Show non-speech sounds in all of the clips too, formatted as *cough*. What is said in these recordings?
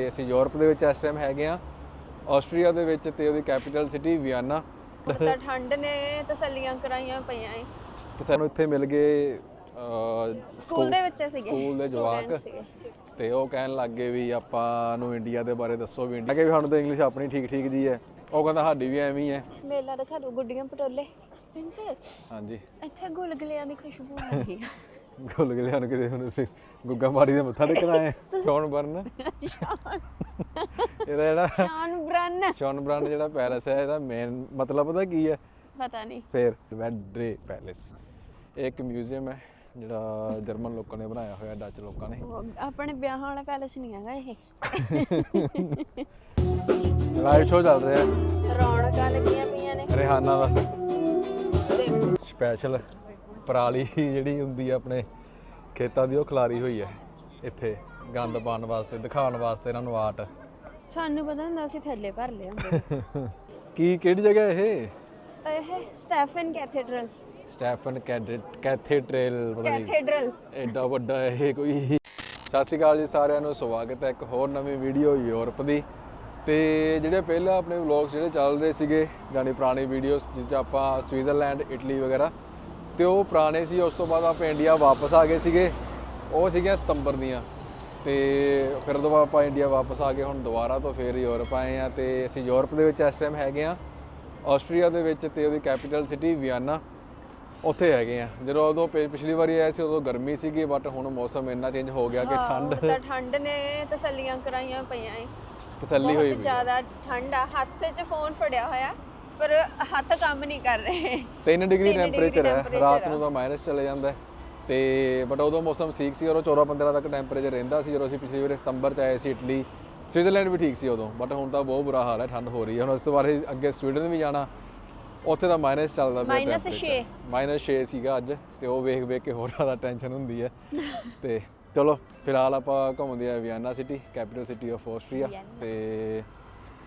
ਤੇ ਅਸੀਂ ਯੂਰਪ ਦੇ ਵਿੱਚ ਇਸ ਟਾਈਮ ਹੈਗੇ ਆ ਆਸਟਰੀਆ ਦੇ ਵਿੱਚ ਤੇ ਉਹਦੀ ਕੈਪੀਟਲ ਸਿਟੀ ਵਿਆਨਾ ਤਾਂ ਠੰਡ ਨੇ ਤਸੱਲੀਆਂ ਕਰਾਈਆਂ ਪਈਆਂ ਏ। ਤੇ ਸਾਨੂੰ ਇੱਥੇ ਮਿਲ ਗਏ ਅਹ, ਸਕੂਲ ਦੇ ਵਿੱਚ ਸੀਗੇ ਸਕੂਲ ਦੇ ਜਵਾਕ। student ਸੀਗੇ। ਤੇ ਉਹ ਕਹਿਣ ਲੱਗ ਗਏ ਵੀ ਆਪਾਂ ਨੂੰ ਇੰਡੀਆ ਦੇ ਬਾਰੇ ਦੱਸੋ ਵੀ ਇੰਡੀਆ ਕਿ ਵੀ ਸਾਨੂੰ ਤਾਂ ਇੰਗਲਿਸ਼ ਆਪਣੀ ਠੀਕ ਠੀਕ ਜੀ ਹੈ। ਉਹ ਕਹਿੰਦਾ ਸਾਡੀ ਵੀ ਐਵੇਂ ਹੀ ਹੈ। ਮੇਲਾ ਦਿਖਾ ਦੋ ਗੁੱਡੀਆਂ ਪਟੋਲੇ। ਪ੍ਰਿੰਸ ਹਾਂਜੀ। ਇੱਥੇ ਗੁਲਗੁਲਿਆਂ ਦੀ ਖੁਸ਼ਬੂ ਆ ਰਹੀ ਆ। ਗੁੱਲ ਗਲਿਆਂ ਨੂੰ ਕਿਤੇ ਹੁਣ ਅਸੀਂ ਗੁੱਗਾ ਮਾੜੀ ਦੇ ਮੱਥਾ ਟੇਕਣਾ ਹੈ ਸ਼ੌਨ ਬਰਨ ਇਹਦਾ ਜਿਹੜਾ ਸ਼ਾਨ ਬਰਨ। ਸ਼ੌਨ ਬਰਨ ਜਿਹੜਾ ਪੈਲਸ ਹੈ ਇਹਦਾ ਮੇਨ ਮਤਲਬ ਪਤਾ ਕੀ ਹੈ? ਪਤਾ ਨਹੀਂ। ਫੇਰ ਵੈਡਰੇ ਪੈਲੇਸ। ਇੱਕ ਮਿਊਜ਼ੀਅਮ ਹੈ ਜਿਹੜਾ ਜਰਮਨ ਲੋਕਾਂ ਨੇ ਬਣਾਇਆ ਹੋਇਆ ਡੱਚ ਲੋਕਾਂ ਨੇ। ਆਪਣੇ ਵਿਆਹਾਂ ਵਾਲਾ ਪੈਲਸ ਨਹੀਂ ਹੈਗਾ ਇਹ। ਲਾਈਵ ਸ਼ੋਅ ਚੱਲ ਰਿਹਾ। ਰੌਣਕਾਂ ਲੱਗੀਆਂ ਪਈਆਂ ਨੇ। ਰਿਹਾਨਾ ਦਾ। ਸਪੈਸ਼ਲ ਪਰਾਲੀ ਜਿਹੜੀ ਹੁੰਦੀ ਹੈ ਆਪਣੇ ਖੇਤਾਂ ਦੀ ਉਹ ਖਲਾਰੀ ਹੋਈ ਹੈ ਇੱਥੇ ਗੰਦ ਪਾਉਣ ਵਾਸਤੇ ਦਿਖਾਉਣ ਵਾਸਤੇ ਇਹਨਾਂ ਨੂੰ ਆਰਟ। ਸਾਨੂੰ ਪਤਾ ਹੁੰਦਾ ਅਸੀਂ ਥੱਲੇ ਭਰ ਲਿਆ ਹੁੰਦੇ। *laughs* ਕੀ ਕਿਹੜੀ ਜਗ੍ਹਾ ਇਹ? ਇਹ ਸਟੈਫਨ ਕੈਥੇਡਰਲ। ਸਟੈਫਨ ਕੈਥੇਡ੍ਰਲ ਪਤਾ ਨਹੀਂ। ਕੈਥੇਡਰਲ। ਐਡਾ ਵੱਡਾ ਇਹ ਕੋਈ। ਸਤਿ ਸ਼੍ਰੀ ਅਕਾਲ ਜੀ ਸਾਰਿਆਂ ਨੂੰ ਸਵਾਗਤ ਹੈ ਇੱਕ ਹੋਰ ਨਵੀਂ ਵੀਡੀਓ ਯੂਰਪ ਦੀ। ਤੇ ਜਿਹੜੇ ਪਹਿਲਾਂ ਆਪਣੇ ਵਲੌਗਸ ਜਿਹੜੇ ਚੱਲ ਰਹੇ ਸੀਗੇ ਯਾਨੀ ਪੁਰਾਣੀ ਵੀਡੀਓਜ਼ ਜਿਸ 'ਚ ਆਪਾਂ ਸਵਿਟਜ਼ਰਲੈਂਡ ਇਟਲੀ ਵਗੈਰਾ ਤੇ ਉਹ ਪੁਰਾਣੇ ਸੀ ਉਸ ਤੋਂ ਬਾਅਦ ਆਪਾਂ ਇੰਡੀਆ ਵਾਪਸ ਆ ਗਏ ਸੀਗੇ। ਉਹ ਸੀਗੀਆਂ ਸਤੰਬਰ ਦੀਆਂ। ਤੇ ਫਿਰ ਬਾਅਦ ਆਪਾਂ ਇੰਡੀਆ ਵਾਪਸ ਆ ਗਏ ਹੁਣ ਦੁਬਾਰਾ ਤੋਂ ਫਿਰ ਯੂਰਪ ਆਏ ਆ ਤੇ ਅਸੀਂ ਯੂਰਪ ਦੇ ਵਿੱਚ ਇਸ ਟਾਈਮ ਹੈਗੇ ਆ ਆਸਟਰੀਆ ਦੇ ਵਿੱਚ ਤੇ ਉਹਦੀ ਕੈਪੀਟਲ ਸਿਟੀ ਵਿਆਨਾ ਉੱਥੇ ਹੈਗੇ ਆ ਜਦੋਂ ਉਦੋਂ ਪਿਛਲੀ ਵਾਰੀ ਆਏ ਸੀ ਉਦੋਂ ਗਰਮੀ ਸੀਗੀ ਬਟ ਹੁਣ ਮੌਸਮ ਇੰਨਾ ਚੇਂਜ ਹੋ ਗਿਆ ਕਿ ਠੰਡ ਤਾਂ ਠੰਡ ਨੇ ਤਸੱਲੀਆਂ ਕਰਾਈਆਂ ਪਈਆਂ ਏ। ਤਸੱਲੀ ਹੋਈ ਬਹੁਤ ਜ਼ਿਆਦਾ ਠੰਡ ਆ। ਹੱਥ 'ਚ ਫੋਨ ਫੜਿਆ ਹੋਇਆ। ਪਰ ਹੱਥ ਕੰਮ ਨਹੀਂ ਕਰ ਰਹੇ। 3 ਡਿਗਰੀ ਟੈਂਪਰੇਚਰ ਹੈ। ਰਾਤ। ਨੂੰ ਤਾਂ ਮਾਈਨਸ ਚਲੇ ਜਾਂਦਾ ਤੇ ਬਟ ਉਦੋਂ ਮੌਸਮ ਠੀਕ ਸੀ ਔਰ ਉਹ 14 15 ਤੱਕ ਟੈਂਪਰੇਚਰ ਰਹਿੰਦਾ ਸੀ ਜਦੋਂ ਅਸੀਂ ਪਿਛਲੀ ਵਾਰੀ ਸਤੰਬਰ ਚ ਆਏ ਸੀ ਇਟਲੀ। ਸਵਿਟਜ਼ਰਲੈਂਡ ਵੀ ਠੀਕ ਸੀ ਉਦੋਂ ਬਟ ਹੁਣ ਤਾਂ ਬਹੁਤ ਬੁਰਾ ਹਾਲ ਹੈ ਠੰਡ ਹੋ ਰਹੀ ਹੈ। ਹੁਣ ਉਸ ਤੋਂ ਬਾਅਦ ਅੱਗੇ ਸਵੀਡਨ ਵੀ ਜਾਣਾ ਉੱਥੇ ਤਾਂ ਮਾਈਨਸ ਚੱਲਦਾ ਪਿਆ Minus ਛੇ। ਮਾਈਨਸ 6 ਸੀਗਾ ਅੱਜ ਤੇ ਉਹ ਵੇਖ ਵੇਖ ਕੇ ਹੋਰ ਜ਼ਿਆਦਾ ਟੈਨਸ਼ਨ ਹੁੰਦੀ ਹੈ। ਤੇ ਚਲੋ ਫਿਲਹਾਲ ਆਪਾਂ ਘੁੰਮਦੇ ਆ Vienna city capital city of Austria. ਤੇ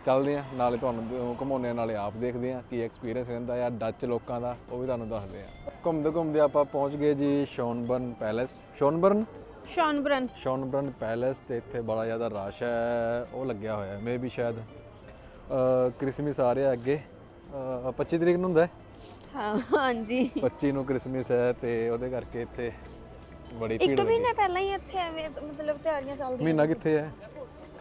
ਚੱਲਦੇ ਆ ਨਾਲੇ ਤੁਹਾਨੂੰ ਘੁਮਾਉਂਦੇ ਆ ਨਾਲੇ ਆਪ ਦੇਖਦੇ ਆ ਕੀ ਐਕਸਪੀਰੀਅੰਸ ਰਹਿੰਦਾ ਆ ਡੱਚ ਲੋਕਾਂ ਦਾ ਉਹ ਵੀ ਤੁਹਾਨੂੰ ਦੱਸਦੇ ਆ ਘੁੰਮਦੇ ਘੁੰਮਦੇ ਆਪਾਂ ਪਹੁੰਚ ਗਏ ਜੀ ਸ਼ੌਨਬਰਨ ਪੈਲੇਸ ਸ਼ੌਨਬਰਨ ਸ਼ੌਨਬਰਨ ਸ਼ੌਨਬਰਨ ਪੈਲੇਸ ਤੇ ਇੱਥੇ ਬੜਾ ਜ਼ਿਆਦਾ ਰਸ਼ ਹੈ ਉਹ ਲੱਗਿਆ ਹੋਇਆ ਮੇ ਵੀ ਸ਼ਾਇਦ ਅ ਕ੍ਰਿਸਮਸ ਆ ਰਿਹਾ ਅੱਗੇ। ਅ, 25 ਤਰੀਕ ਨੂੰ ਹੁੰਦਾ ਹੈ? ਹਾਂ ਹਾਂਜੀ। 25 ਨੂੰ ਕ੍ਰਿਸਮਸ ਹੈ ਤੇ ਉਹਦੇ ਕਰਕੇ ਇੱਥੇ ਬੜੀ ਇੱਕ ਭੀੜ ਲੱਗੀ। ਮਹੀਨਾ ਪਹਿਲਾਂ ਹੀ ਇੱਥੇ ਐਵੇਂ ਮਤਲਬ ਤਿਆਰੀਆਂ ਚੱਲਦੀਆਂ ਮਹੀਨਾ ਕਿੱਥੇ ਹੈ?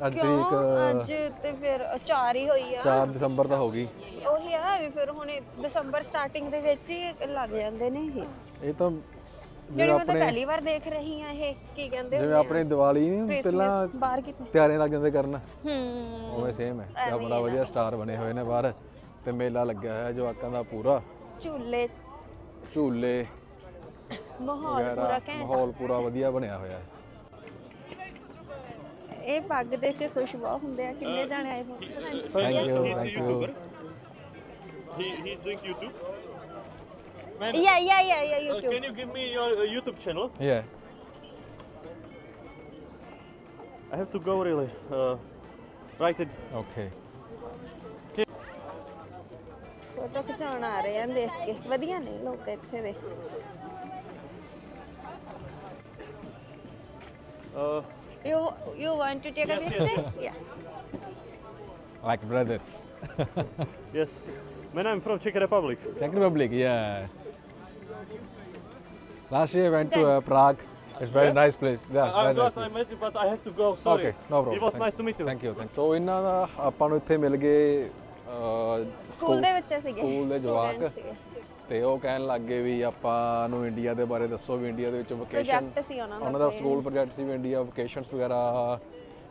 ਅੱਜ ਕਿਉਂ? ਤਰੀਕ ਅੱਜ ਤੇ ਫਿਰ 4 ਹੀ ਹੋਈ ਆ। 4 ਦਸੰਬਰ ਤਾਂ ਹੋ ਗਈ। ਉਹੀ ਆ ਵੀ ਫਿਰ ਹੁਣ ਦਸੰਬਰ ਸਟਾਰਟਿੰਗ ਦੇ ਵਿੱਚ ਹੀ ਲੱਗ ਜਾਂਦੇ ਨੇ ਇਹ। ਇਹ ਤਾਂ ਜਿਹੜੀ ਮੈਂ ਤਾਂ ਪਹਿਲੀ ਵਾਰ ਦੇਖ ਰਹੀ ਆ ਇਹ ਕੀ ਕਹਿੰਦੇ ਜਿਵੇਂ ਆਪਣੀ ਦੀਵਾਲੀ ਨਹੀਂ ਪਹਿਲਾਂ ਬਾਹਰ ਕਿਤੇ। ਤਿਆਰੀਆਂ ਲੱਗ ਜਾਂਦੇ ਕਰਨ। ਹੂੰ। ਉਵੇਂ ਸੇਮ ਹੈ। ਤੇ ਬੜਾ ਵਧੀਆ ਸਟਾਰ ਬਣੇ ਹੋਏ ਨੇ ਬਾਹਰ ਤੇ ਮੇਲਾ ਲੱਗਿਆ ਹੋਇਆ ਜਵਾਕਾਂ ਦਾ ਪੂਰਾ। ਝੂਲੇ। ਝੂਲੇ। ਮਾਹੌਲ ਪੂਰਾ ਘੈਂਟ। ਮਾਹੌਲ ਪੂਰਾ ਵਧੀਆ ਬਣਿਆ ਹੋਇਆ ਹੈ। ਇਹ ਪੱਗ ਦੇਖ ਕੇ ਖੁਸ਼ ਬਹੁਤ ਹੁੰਦੇ ਆ ਕਿੰਨੇ ਜਾਣੇ ਆਏ ਹੋਣ thank you He's a thank you YouTuber. He, he's doing YouTube. Man, ਯਾ ਯਾ ਯਾ ਯਾ uh, YouTube can you give me your uh, YouTube channel? ਯਾ I have to go really. Uh, write it. Okay photo ਖਿਚਾਉਣ ਆ ਰਹੇ ਆ ਦੇਖ ਕੇ ਵਧੀਆ ਨੇ ਲੋਕ ਇੱਥੇ ਦੇ Uh, You you want to take a Yes, yes, picture ਯਾ like brothers *laughs* yes. Man, I'm from Czech Republic. Czech Republic, yeah. Last year I went to uh, Prague. It's very Yes? nice place. Yeah, I'm very nice glad I place. met you, but I have to go. Sorry. Okay, no problem. It was Thank- nice to meet you. Thank you. Thank you. So ਇਹਨਾਂ ਦਾ ਆਪਾਂ ਨੂੰ ਇੱਥੇ ਮਿਲ ਗਏ ਅਹ, school ਦੇ ਵਿੱਚ ਸੀਗੇ school ਦੇ ਜਵਾਕ student ਸੀਗੇ। ਤੇ ਉਹ ਕਹਿਣ ਲੱਗ ਗਏ ਵੀ ਆਪਾਂ ਨੂੰ ਇੰਡੀਆ ਦੇ ਬਾਰੇ ਦੱਸੋ ਵੀ ਇੰਡੀਆ ਦੇ ਵਿੱਚ ਵਕੇਸ਼ਨ ਪ੍ਰੋਜੈਕਟ ਸੀ ਉਹਨਾਂ ਦਾ ਉਹਨਾਂ ਦਾ ਸਕੂਲ ਪ੍ਰੋਜੈਕਟ ਸੀ ਵੀ ਇੰਡੀਆ ਵਕੇਸ਼ਨਸ ਵਗੈਰਾ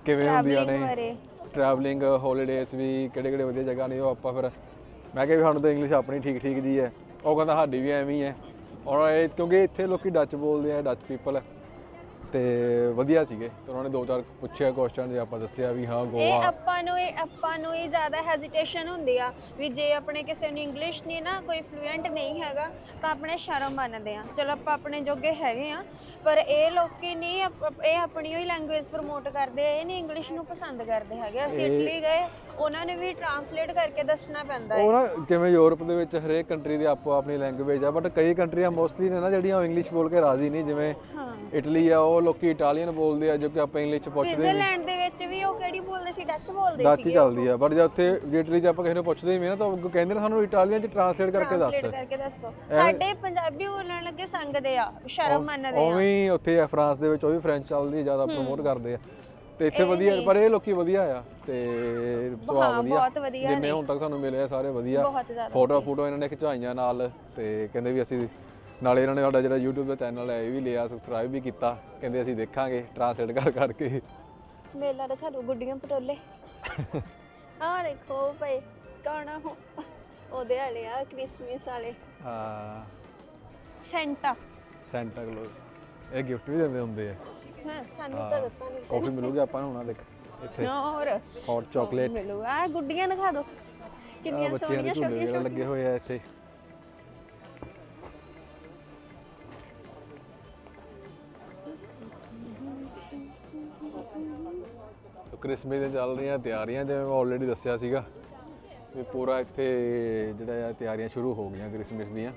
ਕਿਵੇਂ ਹੁੰਦੀਆਂ Travelling ਨੇ। ਟਰੈਵਲਿੰਗ ਹੌਲੀਡੇਜ਼ ਵੀ ਕਿਹੜੇ ਕਿਹੜੇ ਵਧੀਆ ਜਗ੍ਹਾ ਨੇ ਉਹ ਆਪਾਂ ਫਿਰ ਮੈਂ ਕਿਹਾ ਵੀ ਸਾਨੂੰ ਤਾਂ ਇੰਗਲਿਸ਼ ਆਪਣੀ ਠੀਕ ਠੀਕ ਜੀ ਹੈ। ਉਹ ਕਹਿੰਦਾ ਸਾਡੀ ਵੀ ਐਵੇਂ ਹੀ ਹੈ। ਔਰ ਇਹ ਕਿਉਂਕਿ ਇੱਥੇ ਲੋਕੀ ਡੱਚ ਬੋਲਦੇ ਆ ਡੱਚ ਪੀਪਲ ਤੇ ਵਧੀਆ ਸੀਗੇ। ਤੇ ਉਹਨਾਂ ਨੇ ਦੋ ਚਾਰ ਪੁੱਛਿਆ ਕੁਐਸਚਨ ਜੇ ਆਪਾਂ ਦੱਸਿਆ ਵੀ ਹਾਂ ਇਹ ਗੋਆ ਆਪਾਂ ਨੂੰ ਇਹ ਆਪਾਂ ਨੂੰ ਹੀ ਜ਼ਿਆਦਾ ਹੈਜ਼ਿਟੇਸ਼ਨ ਹੁੰਦੀ ਆ ਵੀ ਜੇ ਆਪਣੇ ਕਿਸੇ ਨੂੰ ਇੰਗਲਿਸ਼ ਨਹੀਂ ਨਾ ਕੋਈ ਫਲੂਐਂਟ ਨਹੀਂ ਹੈਗਾ ਤਾਂ ਆਪਣੇ ਸ਼ਰਮ ਮੰਨਦੇ ਆ। ਚਲੋ ਆਪਾਂ ਆਪਣੇ ਜੋਗੇ ਹੈਗੇ ਆ ਪਰ ਇਹ ਲੋਕੀ ਨਹੀਂ ਆਪ- ਇਹ ਆਪਣੀ ਹੀ ਲੈਂਗੁਏਜ ਪ੍ਰਮੋਟ ਕਰਦੇ ਆ ਇਹ ਨਹੀਂ ਇੰਗਲਿਸ਼ ਨੂੰ ਪਸੰਦ ਕਰਦੇ ਹੈਗੇ। ਅਸੀਂ ਇਹ- ਇਟਲੀ ਗਏ ਉਹਨਾਂ ਨੇ ਵੀ ਟਰਾਂਸਲੇਟ ਕਰਕੇ ਦੱਸਣਾ ਪੈਂਦਾ ਹੈ। ਉਹ ਨਾ ਕਿਵੇਂ ਯੂਰਪ ਦੇ ਵਿੱਚ ਹਰੇਕ ਕੰਟਰੀ ਦੀ ਆਪੋ ਆਪਣੀ ਲੈਂਗੁਏਜ ਆ ਬਟ ਕਈ ਕੰਟਰੀਆਂ ਮੋਸਟਲੀ ਨੇ ਨਾ ਜਿਹੜੀਆਂ ਉਹ ਇੰਗਲਿਸ਼ ਬੋਲ ਕੇ ਰਾਜ਼ੀ ਨਹੀਂ ਜਿਵੇਂ ਹਾਂ। ਇਟਲੀ ਆ ਉਹ ਲੋਕੀ ਇਟਾਲੀਅਨ ਬੋਲਦੇ ਆ ਜੋ ਕਿ ਆਪਾਂ ਇੰਗਲਿਸ਼ ਚ ਪੁੱਛਦੇ ਨਹੀਂ। ਸਵਿਟਜ਼ਰਲੈਂਡ ਦੇ ਵਿੱਚ ਵੀ ਉਹ ਕਿਹੜੀ ਬੋਲਦੇ ਸੀ ਡੱਚ ਬੋਲਦੇ ਡੱਚ ਹੀ ਸੀਗੇ ਚੱਲਦੀ ਆ ਬਟ ਜੇ ਉੱਥੇ ਇਟਲੀ 'ਚ ਆਪਾਂ ਕਿਸੇ ਨੂੰ ਪੁੱਛਦੇ ਵੀ ਨਾ ਤਾਂ ਉਹ ਕਹਿੰਦੇ ਨੇ ਸਾਨੂੰ ਇਟਾਲੀਅਨ 'ਚ ਟ੍ਰਾਂਸਲੇਟ ਕਰਕੇ ਟ੍ਰਾਂਸਲੇਟ ਦੱਸ ਕਰਕੇ ਦੱਸੋ। ਸਾਡੇ ਪੰਜਾਬੀ ਬੋਲਣ ਲੱਗੇ ਸੰਗਦੇ ਆ ਸ਼ਰਮ ਮੰਨਦੇ ਆ। ਉਵੇਂ ਹੀ ਉੱਥੇ ਆ ਫਰਾਂਸ ਦੇ ਵਿੱਚ ਉਹ ਵੀ ਫ੍ਰੈਂਚ ਚੱਲਦੀ ਜ਼ਿਆਦਾ ਪ੍ਰਮੋਟ ਕਰਦੇ ਆ। ਤੇ ਇੱਥੇ ਵਧੀਆ ਪਰ ਇਹ ਲੋਕੀ ਵਧੀਆ ਆ ਤੇ ਸੁਭਾਅ ਹਾਂ, ਵਧੀਆ। ਬਹੁਤ ਵਧੀਆ ਜਿੰਨੇ ਨੇ। ਹੁਣ ਤੱਕ ਸਾਨੂੰ ਮਿਲੇ ਆ ਸਾਰੇ ਵਧੀਆ। ਬਹੁਤ ਜ਼ਿਆਦਾ ਫੋਟੋ ਫੋਟੋ ਇਹਨਾਂ ਨੇ ਖਿਚਾਈਆਂ ਨਾਲ ਤੇ ਕਹਿੰਦੇ ਵੀ ਅਸੀਂ ਨਾਲੇ ਇਹਨਾਂ ਨੇ ਸਾਡਾ ਜਿਹੜਾ YouTube ਦਾ ਚੈਨਲ ਹੈ ਇਹ ਵੀ ਲਿਆ ਸਬਸਕ੍ਰਾਈਬ ਵੀ ਕੀਤਾ। ਕਹਿੰਦੇ ਅਸੀਂ ਦੇਖਾਂਗੇ ਟ੍ਰਾਂਸਲੇਟ ਕਰ ਕਰਕੇ ਮੇਲਾ ਦਿਖਾ ਦੋ ਗੁੱਡੀਆਂ ਪਟੋਲੇ। *laughs* ਆਹ ਦੇਖੋ ਭਾਈ ਕੌਣਾ ਹੋ ਉਹਦੇ ਵਾਲੇ ਆ ਕ੍ਰਿਸਮਸ ਵਾਲੇ। ਆ ਸੈਂਟਾ। Santa Claus. ਇਹ ਗਿਫਟ ਵੀ ਦਿੰਦੇ ਹੁੰਦੇ ਆ। ਹਾਂ ਸਾਨੂੰ ਤਾਂ ਦਿੱਤਾ ਨਹੀਂ ਕਾਫੀ ਮਿਲੂਗੀ ਆਪਾਂ ਨੂੰ ਹੁਣ ਦੇਖ ਇੱਥੇ। ਹੋਰ। ਹੌਟ ਚਾਕਲੇਟ ਮਿਲੂ। ਆ ਗੁੱਡੀਆਂ ਦਿਖਾ ਦੋ। ਆ ਕਿੰਨੀਆਂ ਬੱਚਿਆਂ ਦੇ ਸੋਹਣੀਆਂ ਝੂਲੇ ਵਗੈਰਾ ਲੱਗੇ ਹੋਏ ਆ ਇੱਥੇ। ਕ੍ਰਿਸਮਸ ਦੀਆਂ ਚੱਲ ਰਹੀਆਂ ਤਿਆਰੀਆਂ ਜਿਵੇਂ ਮੈਂ ਆਲਰੇਡੀ ਦੱਸਿਆ ਸੀਗਾ। ਵੀ ਪੂਰਾ ਇੱਥੇ ਜਿਹੜਾ ਆ ਤਿਆਰੀਆਂ ਸ਼ੁਰੂ ਹੋ ਗਈਆਂ ਕ੍ਰਿਸਮਸ ਦੀਆਂ।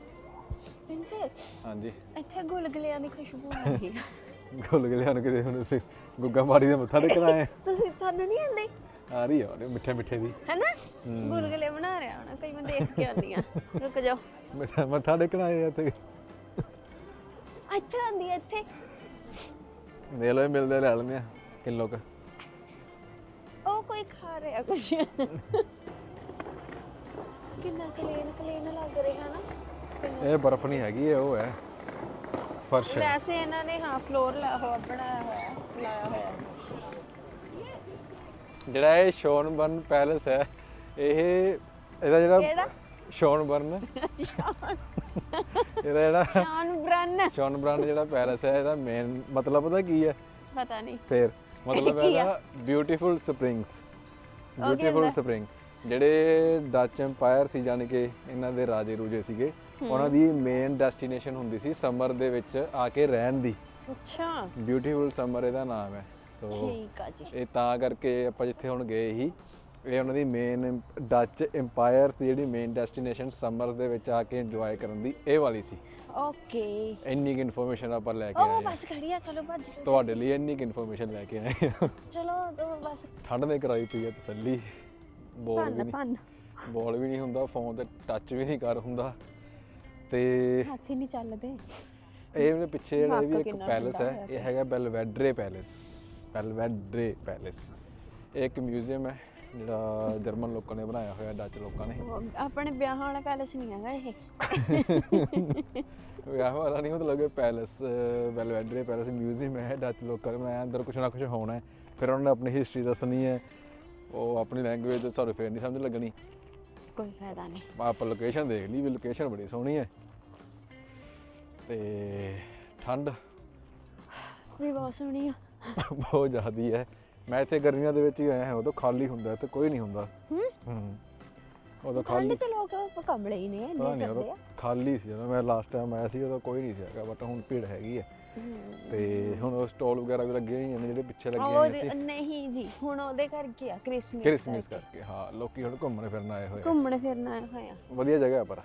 ਪ੍ਰਿੰਸੈਸ ਹਾਂਜੀ। ਇੱਥੇ ਗੁਲਗੁਲਿਆਂ ਦੀ ਖੁਸ਼ਬੂ ਆ। ਰਹੀ ਹੈ ਗੁਲਗੁਲਿਆਂ ਨੂੰ ਕਿਤੇ ਹੁਣ ਅਸੀਂ ਗੁੱਗਾ ਮਾੜੀ ਦੇ ਮੱਥਾ ਟੇਕਣ ਆਏ ਤੁਸੀਂ ਤੁਹਾਨੂੰ ਨਹੀਂ ਆਉਂਦੇ? ਆ ਰਹੀ ਆ ਉਹਦੇ ਮਿੱਠੇ ਮਿੱਠੇ ਦੀ। ਹੈਨਾ? ਗੁਲਗੁਲੇ ਬਣਾ ਰਿਹਾ ਹੋਣਾ ਕਈ ਮੈਂ ਦੇਖ ਕੇ ਆਉਂਦੀ ਆ। ਰੁਕ ਜਾਓ। ਮੱਥਾ- ਮੱਥਾ ਟੇਕਣ ਆਏ ਆ ਇੱਥੇ। ਇੱਥੇ ਆਉਂਦੀ ਆ ਇੱਥੇ। ਦੇ ਲੋ ਮਿਲਦੇ ਲੈ ਲੈਂਦੇ ਆ ਕਿਲੋ ਕ। ਉਹ ਕੋਈ ਖਾ ਰਿਹਾ ਕੁਝ ਕਿੰਨਾ ਕਲੀਨ ਕਲੀਨ ਲੱਗ ਰਿਹਾ ਨਾ। ਕਿੰਨਾ- ਇਹ ਬਰਫ਼ ਨਹੀਂ ਹੈਗੀ ਇਹ ਉਹ ਹੈ। ਫਰਸ਼ ਹੈ। ਵੈਸੇ ਇਹਨਾਂ ਨੇ ਹਾਂ ਫਲੋਰ ਲਾ ਹੋ ਬਣਾਇਆ ਹੋਇਆ ਲਾਇਆ ਹੋਇਆ। ਜਿਹੜਾ ਇਹ ਸ਼ੋਨਬਰਨ ਪੈਲੇਸ ਹੈ ਇਹ ਇਹਦਾ ਜਿਹੜਾ ਕਿਹੜਾ? ਸ਼ੋਨਬਰਨ ਇਹਦਾ ਜਿਹੜਾ ਸ਼ਾਨ ਬਰਨ। ਸ਼ੋਨਬਰਨ ਜਿਹੜਾ ਪੈਲੇਸ ਹੈ ਇਹਦਾ ਮੇਨ ਮਤਲਬ ਪਤਾ ਕੀ ਹੈ? ਪਤਾ ਨਹੀਂ। ਫੇਰ ਮਤਲਬ ਕੀ ਆ? ਇਹਦਾ ਬਿਊਟੀਫੁਲ ਸਪ੍ਰਿੰਗਸ ਬਿਊਟੀਫੁਲ ਹੁੰਦਾ? ਸਪ੍ਰਿੰਗ ਜਿਹੜੇ ਡੱਚ ਐਮਪਾਇਰ ਸੀ ਜਾਣੀ ਕਿ ਇਹਨਾਂ ਦੇ ਰਾਜੇ ਰੂਜੇ ਸੀਗੇ ਉਹਨਾਂ ਦੀ ਮੇਨ ਡੈਸਟੀਨੇਸ਼ਨ ਹੁੰਦੀ ਸੀ ਸਮਰ ਦੇ ਵਿੱਚ ਆ ਕੇ ਰਹਿਣ ਦੀ। ਅੱਛਾ। ਬਿਊਟੀਫੁਲ ਸਮਰ ਇਹਦਾ ਨਾਮ ਹੈ। ਤੋ ਠੀਕ ਆ ਜੀ। ਇਹ ਤਾਂ ਕਰਕੇ ਆਪਾਂ ਜਿੱਥੇ ਹੁਣ ਗਏ ਸੀ ਇਹ ਉਹਨਾਂ ਦੀ ਮੇਨ ਡੱਚ ਐਮਪਾਇਰਸ ਦੀ ਜਿਹੜੀ ਮੇਨ ਡੈਸਟੀਨੇਸ਼ਨ ਸਮਰ ਦੇ ਵਿੱਚ ਆ ਕੇ ਇੰਜੋਏ ਕਰਨ ਦੀ ਇਹ ਵਾਲੀ ਸੀ। ਓਕੇ ਇੰਨੀ ਕਿ ਇਨਫੋਰਮੇਸ਼ਨ ਆਪਾਂ ਲੈ ਕੇ ਉਹ ਆਏ ਹਾਂ। ਬਸ ਖੜੀ ਆ ਚਲੋ ਭੱਜ। ਤੁਹਾਡੇ ਲਈ ਇੰਨੀ ਕਿ ਇਨਫੋਰਮੇਸ਼ਨ ਲੈ ਕੇ ਆਏ ਹਾਂ। ਚਲੋ ਬਸ। ਠੰਡ ਨੇ ਕਰਾਈ ਪਈ ਹੈ ਤਸੱਲੀ। ਬੋਲ ਵੀ ਭੰਨ ਨਹੀਂ ਭੰਨ ਬੋਲ ਵੀ ਨਹੀਂ ਹੁੰਦਾ ਫੋਨ ਤੇ ਟੱਚ ਵੀ ਨਹੀਂ ਕਰ ਹੁੰਦਾ। ਤੇ ਹੱਥ ਨਹੀਂ ਚੱਲਦੇ। ਇਹ ਮੇਰੇ ਪਿੱਛੇ ਜਿਹੜਾ ਇਹ ਵੀ ਇੱਕ ਪੈਲੇਸ ਹੈ ਇਹ ਹੈਗਾ ਬੈਲਵੈਡਰੇ ਪੈਲੇਸ ਬੈਲਵੈਡਰੇ ਪੈਲੇਸ ਇਹ ਇੱਕ ਮਿਊਜ਼ੀਅਮ ਹੈ ਜਿਹੜਾ ਜਰਮਨ ਲੋਕਾਂ ਨੇ ਬਣਾਇਆ ਹੋਇਆ ਡੱਚ ਲੋਕਾਂ ਨੇ। ਆਪਣੇ ਵਿਆਹਾਂ ਵਾਲਾ ਪੈਲੇਸ ਨਹੀਂ ਹੈਗਾ ਇਹ। *laughs* ਵਿਆਹ ਵਾਲਾ ਨਹੀਂ ਮਤਲਬ ਕਿ ਪੈਲੇਸ ਬੈਲਵੈਡਰੇ ਪੈਲੇਸ ਮਿਊਜ਼ੀਅਮ ਹੈ ਡੱਚ ਲੋਕਾਂ ਨੇ ਬਣਾਇਆ ਅੰਦਰ ਕੁਝ ਨਾ ਕੁਝ ਹੋਣਾ ਹੈ। ਫਿਰ ਉਹਨਾਂ ਨੇ ਆਪਣੀ ਹਿਸਟਰੀ ਦੱਸਣੀ ਹੈ। ਉਹ ਆਪਣੀ ਲੈਂਗੁਏਜ ਸਾਨੂੰ ਫੇਰ ਨਹੀਂ ਸਮਝ ਲੱਗਣੀ। ਕੋਈ ਫਾਇਦਾ ਨਹੀਂ। ਆਪਾਂ ਲੋਕੇਸ਼ਨ ਦੇਖ ਲਈ ਵੀ ਲੋਕੇਸ਼ਨ ਬੜੀ ਸੋਹਣੀ ਹੈ। ਤੇ ਠੰਡ? ਵੀ ਬਹੁਤ ਸੋਹਣੀ ਆ। ਬਹੁਤ ਜ਼ਿਆਦੀ ਹੈ। ਮੈਂ ਇੱਥੇ ਗਰਮੀਆਂ ਦੇ ਵਿੱਚ ਹੀ ਆਇਆ ਹਾਂ ਉਦੋਂ ਖਾਲੀ ਹੁੰਦਾ ਇੱਥੇ ਕੋਈ ਨਹੀਂ ਹੁੰਦਾ। ਹੂੰ? ਹੂੰ। ਉਦੋਂ ਠੰਡ ਖਾਲੀ ਚ ਲੋਕ ਕਮਲੇ ਹੀ ਨੇ ਪਤਾ ਇੰਨੇ ਨਹੀਂ ਕਰਦੇ ਉਦੋਂ ਆ। ਖਾਲੀ ਸੀ ਜਦੋਂ ਮੈਂ ਲਾਸਟ ਟਾਈਮ ਆਇਆ ਸੀ ਉਦੋਂ ਕੋਈ ਨਹੀਂ ਸੀ ਹੈਗਾ ਬਟ ਹੁਣ ਭੀੜ ਹੈਗੀ ਹੂੰ। ਤੇ ਹੁਣ ਉਹ ਸਟਾਲ ਵਗੈਰਾ ਵੀ ਲੱਗੇ ਹੋਏ ਨੇ ਜਿਹੜੇ ਪਿੱਛੇ ਲੱਗੇ ਉਹ ਹੋਏ ਸੀ। ਨਹੀਂ ਜੀ ਹੁਣ ਉਹਦੇ ਕਰਕੇ ਆ ਕ੍ਰਿਸਮਸ ਕ੍ਰਿਸਮਸ ਕਰਕੇ। ਹਾਂ ਲੋਕੀ ਹੁਣ ਘੁੰਮਣ ਫਿਰਨ ਆਏ ਹੋਏ ਆ। ਘੁੰਮਣ ਫਿਰਨ ਆਏ ਹੋਏ ਆ। ਵਧੀਆ ਜਗ੍ਹਾ ਹੈ ਪਰ।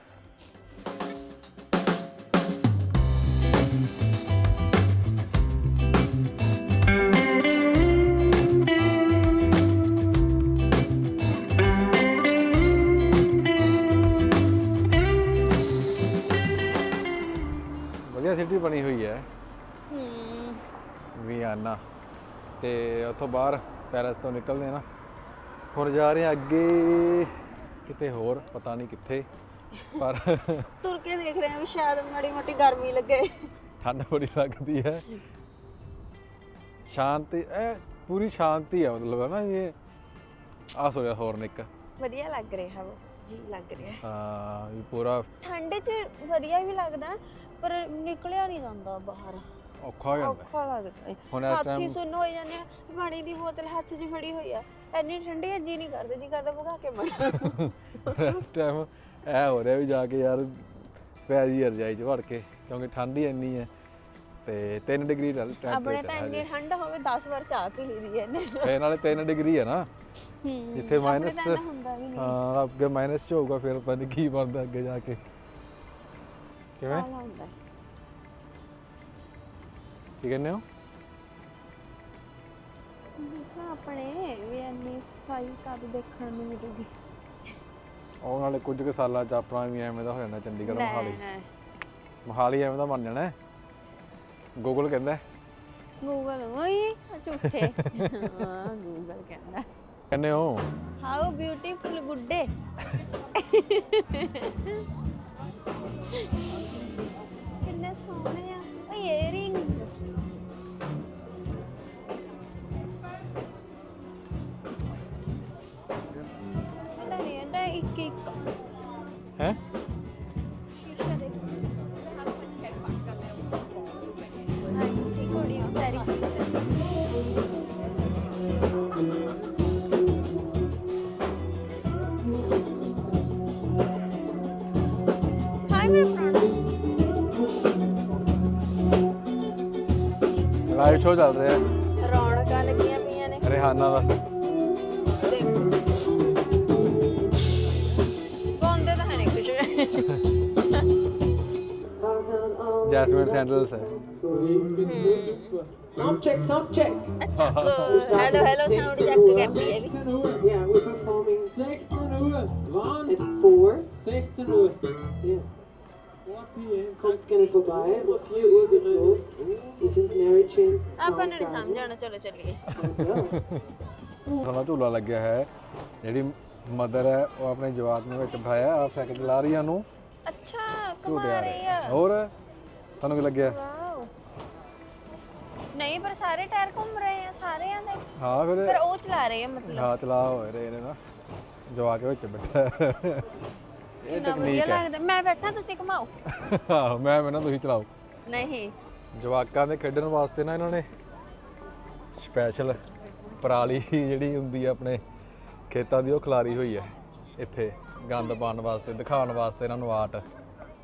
ਤੇ ਉੱਥੋਂ ਬਾਹਰ ਪੈਰਿਸ ਤੋਂ ਨਿਕਲਦੇ ਨਾ। ਹੁਣ ਜਾ ਰਹੇ ਆ ਅੱਗੇ ਕਿਤੇ ਹੋਰ ਪਤਾ ਨਹੀਂ ਕਿੱਥੇ ਪਰ ਤੁਰ ਕੇ ਦੇਖ ਰਹੇ ਆ ਵੀ ਸ਼ਾਇਦ ਮਾੜੀ ਮੋਟੀ ਗਰਮੀ ਲੱਗੇ। ਠੰਡ ਬੜੀ ਲੱਗਦੀ ਹੈ। ਸ਼ਾਂਤੀ ਇਹ ਪੂਰੀ ਸ਼ਾਂਤੀ ਹੈ ਮਤਲਬ ਹੈ ਨਾ ਇਹ ਆ ਸੋਰਿਆ ਹੌਰਨ ਇੱਕ। ਵਧੀਆ ਲੱਗ ਰਿਹਾ ਵਾ ਜੀ ਲੱਗ ਰਿਹਾ। ਹਾਂ ਵੀ ਪੂਰਾ ਠੰਡ 'ਚ ਵਧੀਆ ਵੀ ਲੱਗਦਾ ਪਰ ਨਿਕਲਿਆ ਨਹੀਂ ਜਾਂਦਾ ਬਾਹਰ। ਔਖਾ ਹੋ ਜਾਂਦਾ ਔਖਾ ਲੱਗਦਾ ਹੈ। ਹੁਣ ਇਸ ਹੱਥ ਹੀ ਟਾਈਮ ਸੁੰਨ ਹੋਈ ਜਾਂਦੇ ਆ ਪਾਣੀ ਦੀ ਬੋਤਲ ਹੱਥ 'ਚ ਫੜੀ ਹੋਈ ਆ। ਇੰਨੀ ਠੰਡੀ ਆ ਜੀ ਨਹੀਂ ਕਰਦਾ ਜੀ ਕਰਦਾ ਭਗਾ ਕੇ ਮਰ ਇਸ ਟਾਈਮ ਇਹ ਹੋ ਰਿਹਾ ਵੀ ਜਾ ਕੇ ਯਾਰ ਪੈ ਜੀ ਰਜਾਈ ਚ ਵੜ ਕੇ ਕਿਉਂਕਿ ਠੰਡ ਹੀ ਇੰਨੀ ਹੈ ਤੇ 3 ਡਿਗਰੀ ਦਾ ਆਪਣੇ ਟੈਂਪਰੇਚਰ ਤਾਂ ਹੈ ਇੰਨੀ ਠੰਡ ਹੋਵੇ 10 ਵਾਰ ਚਾਹ ਪੀ ਲਈਦੀ ਐ ਇਹਨੇ। ਤੇ ਨਾਲੇ 3 ਡਿਗਰੀ ਹੈ ਨਾ। ਹੂੰ ਜਿੱਥੇ ਆਪਣੇ minus- ਤਾਂ ਇੰਨਾ ਹੁੰਦਾ ਵੀ ਨਹੀਂ। ਹਾਂ ਅੱਗੇ ਮਾਈਨਸ ਚ ਹੋਊਗਾ ਫਿਰ ਪਤਾ ਨਹੀਂ ਕੀ ਬਣਦਾ ਅੱਗੇ ਜਾ ਕੇ। ਕਿਵੇਂ? ਕਾਲਾ ਹੁੰਦਾ ਹੈ। ਕੀ ਕਹਿੰਦੇ ਹੋ ਦੇਖਾਂ ਆਪਣੇ ਵੀ ਇੰਨੀ ਸਫ਼ਾਈ ਕਦ ਦੇਖਣ ਨੂੰ ਮਿਲੂਗੀ ਉਹ ਨਾਲੇ ਕੁਝ ਕੁ ਸਾਲਾਂ ਚ ਆਪਣਾ ਵੀ ਐਵੇਂ ਦਾ ਹੋ ਜਾਣਾ ਚੰਡੀਗੜ੍ਹ ਮੋਹਾਲੀ ਲੈ ਮੋਹਾਲੀ ਐਵੇਂ ਦਾ ਬਣ ਜਾਣਾ ਹੈ ਗੂਗਲ ਕਹਿੰਦਾ ਹੈ। ਗੂਗਲ ਓਏ ਆ ਝੂਠੇ ਹਾਂ ਗੂਗਲ ਕਹਿੰਦਾ ਕਹਿੰਦੇ ਹੋ ਹਾਊ ਬਿਊਟੀਫੁਲ ਗੁੱਡੇ ਕਿੰਨੇ ਸੋਹਣੇ ਆ ਓਏ ਇਅਰਿੰਗਸ ਇਹਦਾ ਨਹੀਂ ਇਹਦਾ ਲਾਈਵ ਸ਼ੋਅ ਚੱਲ ਰਿਹਾ ਹੈ ਰੌਣਕਾਂ ਲੱਗੀਆਂ ਪਈਆਂ ਨੇ ਰਿਹਾਨਾ ਦਾ ਦੇਖੋ ਗਾਉਂਦੇ ਤਾਂ ਹੈ ਨਹੀਂ ਕੁਝ ਜੈਸਮਿਨ ਸੈਂਡਲਸ ਹੈ Sound check, sound check. ਅੱਛਾ ਹੈਲੋ ਹੈਲੋ ਸਾਊਂਡ ਚੈੱਕ ਕਰਦੀ ਹੈ ਵੀ 16 Uhr. Yeah, we're performing 16 Uhr. Wann? at 4. 16 Uhr. Ja. 4 p.m. Kommt gerne vorbei. Um 4 Uhr geht's los. Wir sind Mary Jane's ਆਪਾਂ ਨੇ ਨਹੀਂ Soundgarden. ਸਮਝਣਾ ਚਲੋ ਚੱਲੀਏ Ja. ਸੋਨਾ ਝੂਲਾ ਲੱਗਿਆ ਹੈ ਜਿਹੜੀ ਮਦਰ ਹੈ ਉਹ ਆਪਣੇ ਜਵਾਕ ਨੂੰ ਵਿੱਚ ਬਿਠਾਇਆ ਆਪ ਸਾਈਕਲ ਚਲਾ ਰਹੀ ਆ ਨੂੰ ਅੱਛਾ ਕਮਾ ਰਹੀ ਰਹੇ ਆ ਹੋਰ ਤੁਹਾਨੂੰ ਕੀ ਲੱਗਿਆ ਵਾਓ ਨਹੀਂ ਪਰ ਸਾਰੇ ਟਾਇਰ ਘੁੰਮ ਰਹੇ ਆ ਸਾਰਿਆਂ ਦੇ ਹਾਂ ਫਿਰ ਪਰ ਉਹ ਚਲਾ ਰਹੇ ਆ ਮਤਲਬ ਹਾਂ ਚਲਾ ਹੋਏ ਰਹੇ ਨੇ ਨਾ ਜਵਾਕ ਵਿੱਚ ਬੈਠਾ ਇਹ ਕਿੰਨਾ ਵਧੀਆ ਟੈਕਨੀਕ ਹੈ। ਲੱਗਦਾ। ਮੈਂ ਬੈਠਾ ਤੁਸੀਂ ਘੁਮਾਓ। *laughs* ਆਹੋ ਮੈਂ ਮੈਂ ਨਾ ਤੁਸੀਂ ਚਲਾਓ। ਨਹੀਂ। ਜਵਾਕਾਂ ਦੇ ਖੇਡਣ ਵਾਸਤੇ ਨਾ ਇਹਨਾਂ ਨੇ ਸਪੈਸ਼ਲ ਪਰਾਲੀ ਜਿਹੜੀ ਹੁੰਦੀ ਆ ਆਪਣੇ ਖੇਤਾਂ ਦੀ ਉਹ ਖਲਾਰੀ ਹੋਈ ਹੈ ਇੱਥੇ ਗੰਦ ਪਾਉਣ ਵਾਸਤੇ ਦਿਖਾਉਣ ਵਾਸਤੇ ਇਹਨਾਂ ਨੂੰ ਆਰਟ।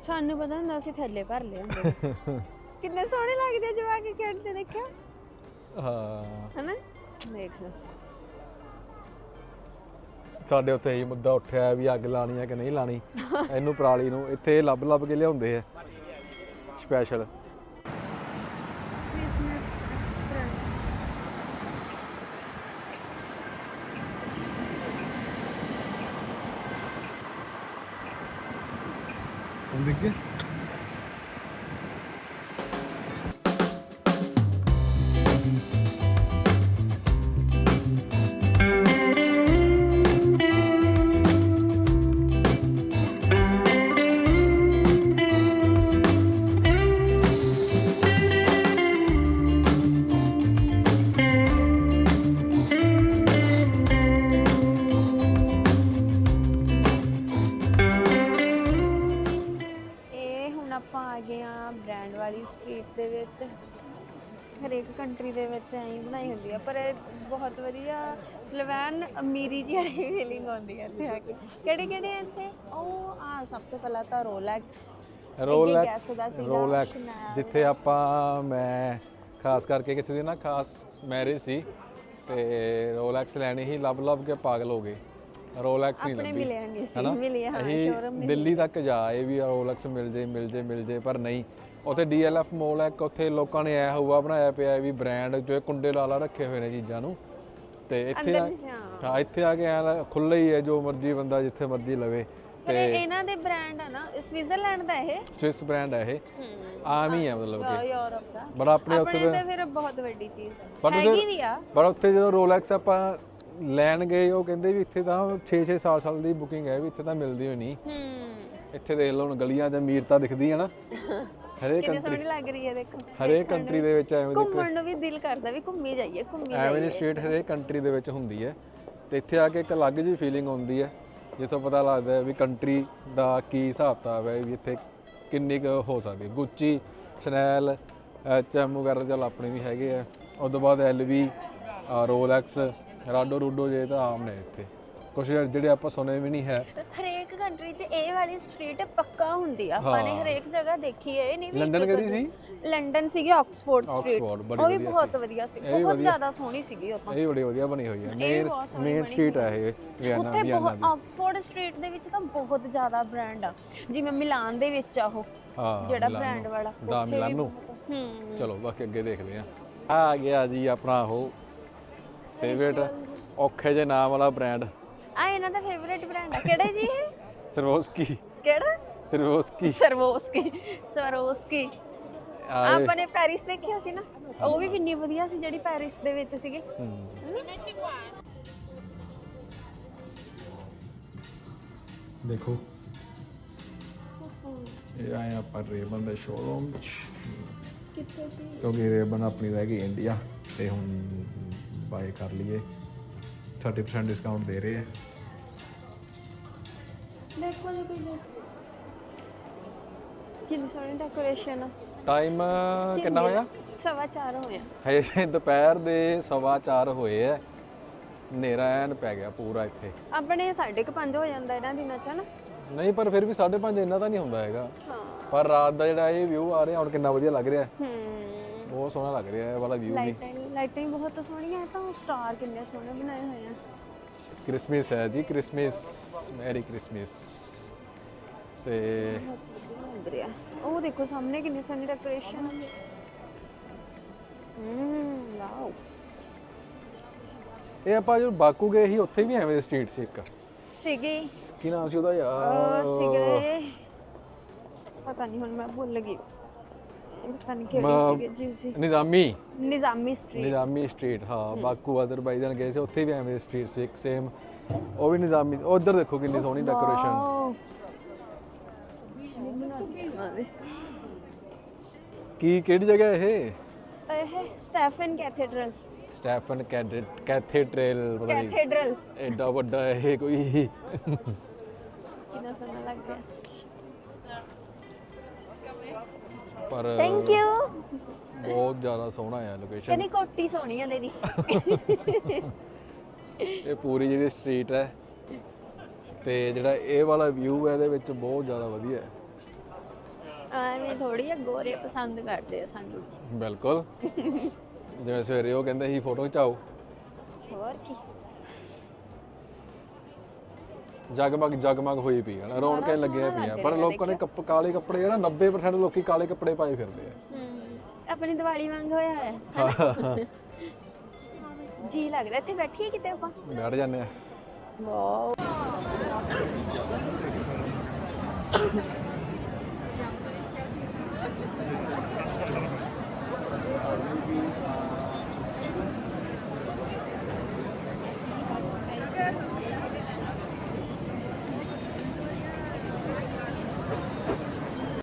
ਸਾਨੂੰ ਪਤਾ ਹੁੰਦਾ ਅਸੀਂ ਥੱਲੇ ਭਰ ਲਏ ਹੁੰਦੇ। ਸੀ। *laughs* ਕਿੰਨੇ ਸੋਹਣੇ ਲੱਗਦੇ ਆ ਜਵਾ ਕੇ ਖੇਡਦੇ ਦੇਖਿਆ ਹਾਂ। ਹਨਾ? ਦੇਖ ਸਾਡੇ ਉੱਤੇ ਇਹੀ ਮੁੱਦਾ ਉੱਠਿਆ ਵੀ ਅੱਗ ਲਾਣੀ ਹੈ ਕਿ ਨਹੀਂ ਲਾਣੀ। ਇਹਨੂੰ ਪਰਾਲੀ ਨੂੰ ਇੱਥੇ ਲੱਭ ਲੱਭ ਕੇ ਲਿਆਉਂਦੇ ਆ। ਸਪੈਸ਼ਲ ਕ੍ਰਿਸਮਸ ਐਕਸਪ੍ਰੈਸ ਦੇਖ ਆ ਗਏ ਆ ਬ੍ਰਾਂਡ ਵਾਲੀ ਸਟਰੀਟ ਦੇ ਵਿੱਚ। ਹਰੇਕ ਕੰਟਰੀ ਦੇ ਵਿੱਚ ਐਂ ਹੀ ਬਣਾਈ ਹੁੰਦੀ ਆ ਪਰ ਇਹ ਬਹੁਤ ਵਧੀਆ ਲਵੈਨ ਅਮੀਰੀ ਜਿਹੀ ਵਾਲੀ ਫੀਲਿੰਗ ਆਉਂਦੀ ਹੈ ਇੱਥੇ ਆ ਕੇ। ਕਿਹੜੇ ਕਿਹੜੇ ਆ ਇੱਥੇ? ਉਹ ਆ ਸਭ ਤੋਂ ਪਹਿਲਾਂ ਤਾਂ ਰੋਲੈਕਸ ਰੋਲੈਕਸ ਰੋਲੈਕਸ। ਜਿੱਥੇ ਆਪਾਂ ਮੈਂ ਖਾਸ ਕਰਕੇ ਕਿਸੇ ਦੀ ਨਾ ਖਾਸ ਮੈਰਿਜ ਸੀ ਤੇ ਰੋਲੈਕਸ ਲੈਣੀ ਹੀ ਲੱਭ ਲੱਭ ਕੇ ਪਾਗਲ ਹੋ ਗਏ। ਰੋਲੈਕਸ ਨਹੀਂ ਆਪਣੇ ਲੱਭੀ ਮਿਲਿਆ ਨਹੀਂ ਸੀ ਹਨਾ? ਮਿਲਿਆ ਹਾਂ ਅਸੀਂ ਸ਼ੋਰੂਮ ਦਿੱਲੀ ਤੱਕ ਜਾਏ ਵੀ ਰੋਲੈਕਸ ਮਿਲ ਜੇ ਮਿਲ ਜੇ ਮਿਲ ਜੇ ਪਰ ਨਹੀਂ। ਉੱਥੇ ਡੀਐਲਐਫ ਮੋਲ ਹੈ ਇੱਕ ਉੱਥੇ ਲੋਕਾਂ ਨੇ ਐ ਹਊਆ ਬਣਾਇਆ ਪਿਆ ਹੈ ਵੀ ਬ੍ਰਾਂਡ ਜੋ ਇਹ ਕੁੰਡੇ ਲਾ ਲਾ ਰੱਖੇ ਹੋਏ ਨੇ ਚੀਜ਼ਾਂ ਨੂੰ। ਤੇ ਇੱਥੇ ਆ ਹਾਂ। ਇੱਥੇ ਆ ਕੇ ਐ ਖੁੱਲ੍ਹਾ ਹੀ ਹੈ ਜੋ ਮਰਜ਼ੀ ਬੰਦਾ ਜਿੱਥੇ ਮਰਜ਼ੀ ਲਵੇ। ਪਰ ਇਹ ਇਹਨਾਂ ਦੇ ਬ੍ਰਾਂਡ ਆ ਨਾ ਸਵਿਟਜ਼ਰਲੈਂਡ ਦਾ ਇਹ। ਸਵਿਸ ਬ੍ਰਾਂਡ ਹੈ ਇਹ। ਆਮ ਹੀ ਹੈ ਮਤਲਬ ਕਿ। ਯੂਰਪ ਦਾ। ਬੜਾ ਆਪਣੇ ਉੱਥੇ ਆਪਣੇ ਤੇ ਫਿਰ ਬਹੁਤ ਵੱਡੀ ਚੀਜ਼ ਹੈ ਉਹਦੇ- ਹੈਗੀ ਵੀ ਆ। ਪਰ ਉੱਥੇ ਜਦੋਂ ਰੋਲੈਕਸ ਆਪਾਂ ਲੈਣ ਗਏ ਉਹ ਕਹਿੰਦੇ ਵੀ ਇੱਥੇ ਤਾਂ 6-6 ਸਾਲ ਸਾਲ ਦੀ ਬੁਕਿੰਗ ਹੈ ਵੀ ਇੱਥੇ ਤਾਂ ਮਿਲਦੀ ਹੋਈ ਨਹੀਂ। ਹੂੰ। ਇੱਥੇ ਦੇਖ ਲਓ ਹੁਣ ਗਲੀਆਂ 'ਚ ਅਮੀਰਤਾ ਦਿਖਦੀ ਹੈ ਨਾ। ਹਰੇਕ ਕਿੰਨੀ ਕੰਟਰੀ ਸੋਹਣੀ ਲੱਗ ਰਹੀ ਹੈ ਦੇਖੋ। ਹਰੇਕ ਕੰਟਰੀ ਦੇ ਵਿੱਚ ਐਵੇਂ ਦੀ ਘੁੰਮਣ ਨੂੰ ਵੀ ਦਿਲ ਕਰਦਾ ਵੀ ਘੁੰਮੀ ਜਾਈਏ ਘੁੰਮੀ ਐਵੇਂ ਦੀ ਜਾਈਏ। ਸਟੇਟ ਹਰੇਕ ਕੰਟਰੀ ਦੇ ਵਿੱਚ ਹੁੰਦੀ ਹੈ। ਤੇ ਇੱਥੇ ਆ ਕੇ ਇੱਕ ਅਲੱਗ ਜਿਹੀ ਫੀਲਿੰਗ ਆਉਂਦੀ ਹੈ ਜਿੱਥੋਂ ਪਤਾ ਲੱਗਦਾ ਹੈ ਵੀ ਕੰਟਰੀ ਦਾ ਕੀ ਹਿਸਾਬ ਕਿਤਾਬ ਹੈ ਵੀ ਇੱਥੇ ਕਿੰਨੀ ਕੁ ਹੋ ਸਕਦੀ ਹੈ। ਗੁੱਚੀ ਸ਼ਨੈਲ ਐਚਐਮ ਵਗੈਰਾ ਚੱਲ ਆਪਣੇ ਵੀ ਹੈਗੇ ਆ। ਉਸ ਤੋਂ ਬਾਅਦ ਐਲਵੀ ਰੋਲੈਕਸ ਰਾਡੋ ਰੂਡੋ ਜੇ ਤਾਂ ਆਮ ਨੇ ਇੱਥੇ। ਕੁਝ ਜਿਹੜੇ ਆਪਾਂ ਸੁਣੇ ਵੀ ਨਹੀਂ ਹੈ। ਹਰੇਕ ਕੰਟਰੀ 'ਚ ਇਹ ਵਾਲੀ ਸਟਰੀਟ ਪੱਕਾ ਹੁੰਦੀ ਆ। ਆਪਾਂ ਨੇ। ਹਰੇਕ ਜਗ੍ਹਾ ਦੇਖੀ ਹੈ ਇਹ ਨਹੀਂ ਵੀ ਲੰਡਨ ਕਿਹੜੀ ਸੀ? ਲੰਡਨ ਸੀਗੀ ਆਕਸਫੋਰਡ ਸਟਰੀਟ ਉਹ ਵੀ ਬਹੁਤ। ਵਧੀਆ ਸੀ। ਬਹੁਤ। ਜ਼ਿਆਦਾ ਸੋਹਣੀ ਸੀਗੀ ਤਾਂ। ਇਹ ਬੜੀ ਵਧੀਆ ਬਣੀ ਹੋਈ ਹੈ। ਮੇਨ ਮੇਨ ਸਟਰੀਟ ਹੈ ਇਹ ਵਿਆਨਾ ਉੱਥੇ ਬਹੁਤ ਆਕਸਫੋਰਡ ਸਟਰੀਟ ਦੇ ਵਿੱਚ ਤਾਂ ਬਹੁਤ ਜ਼ਿਆਦਾ ਬ੍ਰਾਂਡ ਆ। ਜਿਵੇਂ ਮਿਲਾਨ ਦੇ ਵਿੱਚ ਆ ਉਹ ਜਿਹੜਾ। ਬ੍ਰਾਂਡ ਵਾਲਾ। ਦਾ ਮਿਲਾਨੋ ਹੂੰ। ਚਲੋ ਬਾਕੀ ਅੱਗੇ ਦੇਖਦੇ ਆ ਆ ਗਿਆ ਜੀ ਆਪਣਾ ਉਹ ਫੇਵਰੇਟ ਔਖੇ ਜੇ ਨਾਮ ਵਾਲਾ ਬ੍ਰਾਂਡ ਆ ਇਹਨਾਂ ਦਾ ਫੇਵਰੇਟ ਬ੍ਰਾਂਡ ਆ। ਕਿਹੜਾ ਜੀ ਇਹ? ਸਰਵੋਸਕੀ ਕਿਹੜਾ? ਸਰਵੋਸਕੀ ਸਰਵੋਸਕੀ ਸਰਵੋਸਕੀ ਆਪਾਂ ਨੇ ਪੈਰਿਸ ਦੇਖਿਆ ਸੀ ਨਾ? ਉਹ ਵੀ ਕਿੰਨੀ ਵਧੀਆ ਸੀ ਜਿਹੜੀ ਪੈਰਿਸ ਦੇ ਵਿੱਚ ਸੀਗੀ। ਦੇਖੋ। ਇਹ ਆਏ ਆਪਾਂ ਰੇਬਨ ਦੇ ਸ਼ੋਰੂਮ ਕਿੱਥੇ ਸੀ? ਕਿਉਂਕਿ ਰੇਬਨ ਆਪਣੀ ਰਹਿ ਗਈ ਇੰਡੀਆ ਤੇ ਹੁਣ ਬਾਏ ਕਰ ਲਈਏ। 30% ਡਿਸਕਾਊਂਟ ਦੇ ਰਹੇ ਆ। ਦੇਖੋ ਜੀ ਕੋਈ ਕਿੰਨੀ ਸੋਹਣੀ ਡੈਕੋਰੇਸ਼ਨ ਟਾਈਮ ਕਿੰਨਾ ਹੋਇਆ? ਸਵਾ ਚਾਰ ਹੋਇਆ ਹਜੇ ਦੁਪਹਿਰ ਦੇ ਸਵਾ ਚਾਰ ਹੋਏ ਐ ਹਨੇਰਾ ਐਨ ਪੈ ਗਿਆ ਪੂਰਾ ਇੱਥੇ। ਆਪਣੇ 5:30 ਹੋ ਜਾਂਦਾ ਇਹਨਾਂ ਦਿਨਾਂ ਚ ਨਾ ਨਹੀਂ ਪਰ ਫਿਰ ਵੀ 5:30 ਇੰਨਾ ਤਾਂ ਨਹੀਂ ਹੁੰਦਾ ਹੈਗਾ। ਹਾਂ। ਪਰ ਰਾਤ ਦਾ ਜਿਹੜਾ ਇਹ ਵਿਊ ਆ ਰਿਹਾ ਹੁਣ ਕਿੰਨਾ ਵਧੀਆ ਲੱਗ ਰਿਹਾ। ਹੂੰ। ਬਹੁਤ ਸੋਹਣਾ ਲੱਗ ਰਿਹਾ ਇਹ ਵਾਲਾ ਵਿਊ ਵੀ। ਲਾਈਟਾਂ ਲਾਈਟਾਂ ਹੀ ਬਹੁਤ ਸੋਹਣੀਆਂ ਹੈ ਤਾਂ ਸਟਾਰ ਕਿੰਨੇ ਸੋਹਣੇ ਬਣਾਏ ਹੋਏ ਆ। ਕ੍ਰਿਸਮਸ ਹੈ ਜੀ ਕ੍ਰਿਸਮਸ ਮੈਰੀ ਕ੍ਰਿਸਮਸ ਤੇ ਉਹ ਦੇਖੋ ਸਾਹਮਣੇ ਕਿੰਨੀ ਸੋਹਣੀ ਡੈਕੋਰੇਸ਼ਨ ਹੂੰ ਵਾਓ। ਇਹ ਆਪਾਂ ਜਦੋਂ ਬਾਕੂ ਗਏ ਸੀ ਉੱਥੇ ਵੀ ਐਵੇਂ ਸਟਰੀਟ ਸੀ ਇੱਕ। ਸੀਗੀ। ਕੀ ਨਾਮ ਸੀ ਉਹਦਾ? ਉਹ ਯਾਰ ਸੀਗੇ। ਪਤਾ ਨਹੀਂ ਹੁਣ ਮੈਂ ਭੁੱਲ ਗਈ। Nizami. Nizami street Nizami street ਹਾਂ ਬਾਕੂ ਅਜ਼ਰਬਾਈਜਾਨ ਗਏ ਸੀ ਉੱਥੇ ਵੀ ਐਵੇਂ ਸਟਰੀਟ ਸੀ ਇੱਕ ਸੇਮ ਉਹ ਵੀ ਨਿਜ਼ਾਮੀ ਉਧਰ ਦੇਖੋ ਕਿੰਨੀ ਸੋਹਣੀ ਡੈਕੋਰੇਸ਼ਨ ਕੀ ਕਿਹੜੀ ਜਗ੍ਹਾ ਇਹ? ਇਹ ਸਟੈਫਨ ਕੈਥੇਡਰਲ। ਸਟੈਫਨ ਕੈਥੇਡ੍ਰਲ ਪਤਾ ਨਹੀਂ ਕੈਥੇਡਰਲ। ਐਡਾ ਵੱਡਾ ਇਹ ਕੋਈ। ਕਿੰਨਾ ਸੋਹਣਾ ਲੱਗ ਪਰ ਥੈਂਕ ਯੂ ਬਹੁਤ ਜ਼ਿਆਦਾ ਸੋਹਣਾ ਹੈ ਲੋਕੇਸ਼ਨ ਕਹਿੰਦੀ ਕੋਟੀ ਸੋਹਣੀ ਆ ਤੇਰੀ। ਇਹ ਪੂਰੀ ਜਿਹੜੀ ਸਟਰੀਟ ਹੈ ਤੇ ਜਿਹੜਾ ਇਹ ਵਾਲਾ ਵਿਊ ਹੈ ਇਹਦੇ ਵਿੱਚ ਬਹੁਤ ਜ਼ਿਆਦਾ ਵਧੀਆ ਹੈ। ਐਵੇਂ ਥੋੜੀ ਆ ਗੋਰੇ ਪਸੰਦ ਕਰਦੇ ਆ ਸਾਨੂੰ। ਬਿਲਕੁਲ। ਜਿਵੇਂ ਸਵੇਰੇ ਉਹ ਕਹਿੰਦੇ ਸੀ ਫੋਟੋ ਖਿਚਾਓ। ਹੋਰ ਕੀ। ਜਗਮਗ ਜਗਮਗ ਹੋਈ ਪਈ ਹੈ ਨਾ ਰੌਣਕਾਂ ਲੱਗੀਆਂ ਪਈਆਂ ਪਰ ਲੋਕਾਂ ਨੇ ਕੱਪ ਕਾਲੇ ਕੱਪੜੇ ਆ ਨਾ 90% ਲੋਕੀ ਕਾਲੇ ਕੱਪੜੇ ਪਾਏ ਫਿਰਦੇ ਆ। ਆਪਣੀ ਦੀਵਾਲੀ ਵਾਂਗ ਹੋਇਆ ਹੈ। ਜੀ ਲੱਗ ਰਿਹਾ ਇੱਥੇ ਬੈਠੀਏ ਕਿਤੇ ਆਪਾਂ? ਬੈਠ ਜਾਂਦੇ ਆ। ਵਾਓ।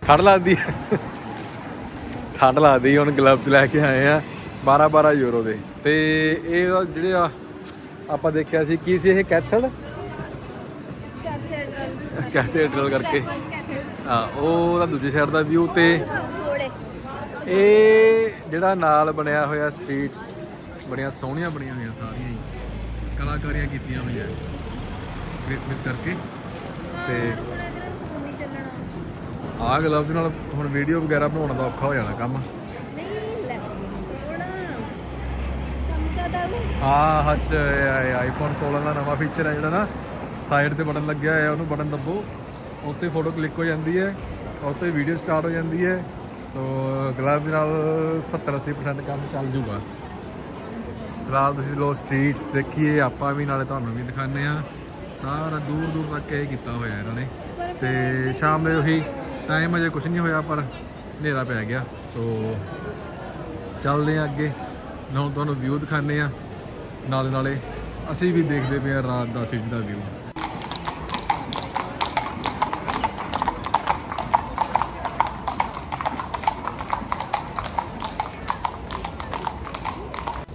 ਠੰਡ ਲੱਗਦੀ ਠੰਡ ਲੱਗਦੀ ਹੁਣ ਗਲਵਜ਼ ਲੈ ਕੇ ਆਏ ਆ। 12 12 ਯੂਰੋ ਦੇ। ਤੇ ਇਹ ਜਿਹੜੇ ਆ, ਆਪਾਂ ਦੇਖਿਆ ਸੀ, ਕੀ ਸੀ ਇਹ? ਕੈਥਲ ਕੈਥੇਡਰਲ ਕੈਥੇਡਰਲ ਕਰਕੇ। ਹਾਂ, ਉਹ ਦਾ ਦੂਜੀ ਸਾਈਡ ਦਾ ਵਿਊ ਤੇ। ਇਹ ਜਿਹੜਾ ਨਾਲ ਬਣਿਆ ਹੋਇਆ ਸਟਰੀਟਸ ਬੜੀਆਂ ਸੋਹਣੀਆਂ ਬਣੀਆਂ ਹੋਈਆਂ ਸਾਰੀਆਂ ਹੀ। ਕਲਾਕਾਰੀਆਂ ਕੀਤੀਆਂ ਹੋਈਆਂ। ਕ੍ਰਿਸਮਸ ਕਰਕੇ। ਤੇ ਆਹ ਗਲਵਜ਼ ਨਾਲ ਹੁਣ ਵੀਡੀਓ ਵਗੈਰਾ ਬਣਾਉਣ ਦਾ ਔਖਾ ਹੋ ਜਾਣਾ ਕੰਮ। ਨਹੀਂ ਹਾਂ ਹੱਥ ਆਈਫੋਨ 16 ਦਾ ਨਵਾਂ ਫੀਚਰ ਹੈ ਜਿਹੜਾ ਨਾ ਸਾਈਡ ਤੇ ਬਟਨ ਲੱਗਿਆ ਹੋਇਆ, ਉਹਨੂੰ ਬਟਨ ਦੱਬੋ। ਉੱਤੇ ਫੋਟੋ ਕਲਿੱਕ ਹੋ ਜਾਂਦੀ ਹੈ, ਉੱਤੇ ਵੀਡੀਓ ਸਟਾਰਟ ਹੋ ਜਾਂਦੀ ਹੈ। ਸੋ ਗਲਵਜ਼ ਨਾਲ 70 80% ਕੰਮ ਚੱਲ ਜੂਗਾ। ਫਿਲਹਾਲ ਤੁਸੀਂ ਲੋ ਸਟਰੀਟਸ ਦੇਖੀਏ, ਆਪਾਂ ਵੀ ਨਾਲੇ ਤੁਹਾਨੂੰ ਵੀ ਦਿਖਾਉਂਦੇ ਆ ਸਾਰਾ ਦੂਰ ਦੂਰ ਤੱਕ ਇਹ ਕੀਤਾ ਹੋਇਆ ਇਹਨਾਂ ਨੇ। ਤੇ ਸ਼ਾਮ ਦੇ ਉਹੀ ਟਾਈਮ ਅਜੇ ਕੁਝ ਨਹੀਂ ਹੋਇਆ, ਪਰ ਹਨੇਰਾ ਪੈ ਗਿਆ। ਸੋ ਚੱਲਦੇ ਆ ਅੱਗੇ। ਹੁਣ ਤੁਹਾਨੂੰ ਵਿਊ ਦਿਖਾਉਂਦੇ ਆ ਨਾਲੇ ਨਾਲੇ ਅਸੀਂ ਵੀ ਦੇਖਦੇ ਪਏ ਆ ਰਾਤ ਦਾ ਸਿਟੀ ਦਾ ਵਿਊ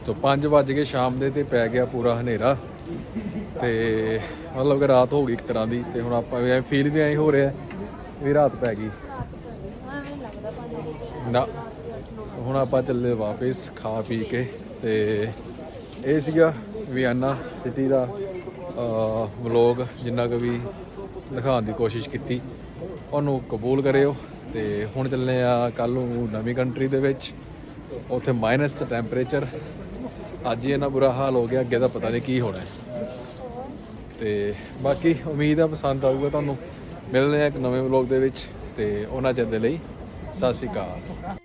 ਤੋ 5 ਵਜ ਕੇ ਸ਼ਾਮ ਦੇ ਤੇ ਪੈ ਗਿਆ ਪੂਰਾ ਹਨੇਰਾ। ਤੇ ਮਤਲਬ ਕਿ ਰਾਤ ਹੋ ਗਈ ਇੱਕ ਤਰ੍ਹਾਂ ਦੀ, ਤੇ ਹੁਣ ਆਪਾਂ ਫੀਲ ਵੀ ਐਂ ਹੋ ਰਿਹਾ। ਵੀ ਰਾਤ ਪੈ ਗਈ। ਨਾ ਹੁਣ ਆਪਾਂ ਚੱਲੇ ਵਾਪਸ ਖਾ ਪੀ ਕੇ ਤੇ ਇਹ ਸੀਗਾ ਵਿਆਨਾ ਸਿਟੀ ਦਾ ਵਲੌਗ ਜਿੰਨਾ ਕੁ ਵੀ ਦਿਖਾਉਣ ਦੀ ਕੋਸ਼ਿਸ਼ ਕੀਤੀ। ਉਹਨੂੰ ਕਬੂਲ ਕਰਿਓ ਤੇ ਹੁਣ ਚੱਲੇ ਆ ਕੱਲ ਨੂੰ ਨਵੀਂ ਕੰਟਰੀ ਦੇ ਵਿੱਚ। ਉੱਥੇ ਮਾਈਨਸ ਚ ਟੈਂਪਰੇਚਰ ਅੱਜ ਹੀ ਇਹਨਾਂ ਬੁਰਾ ਹਾਲ ਹੋ ਗਿਆ ਅੱਗੇ ਤਾਂ ਪਤਾ ਨਹੀਂ ਕੀ ਹੋਣਾ। ਤੇ ਬਾਕੀ ਉਮੀਦ ਆ ਪਸੰਦ ਆਊਗਾ ਤੁਹਾਨੂੰ। ਮਿਲਦੇ ਹਾਂ ਇੱਕ ਨਵੇਂ ਵਲੌਗ ਦੇ ਵਿੱਚ ਤੇ ਉਹਨਾਂ ਚਿਰ ਦੇ ਲਈ ਸਤਿ ਸ਼੍ਰੀ ਅਕਾਲ।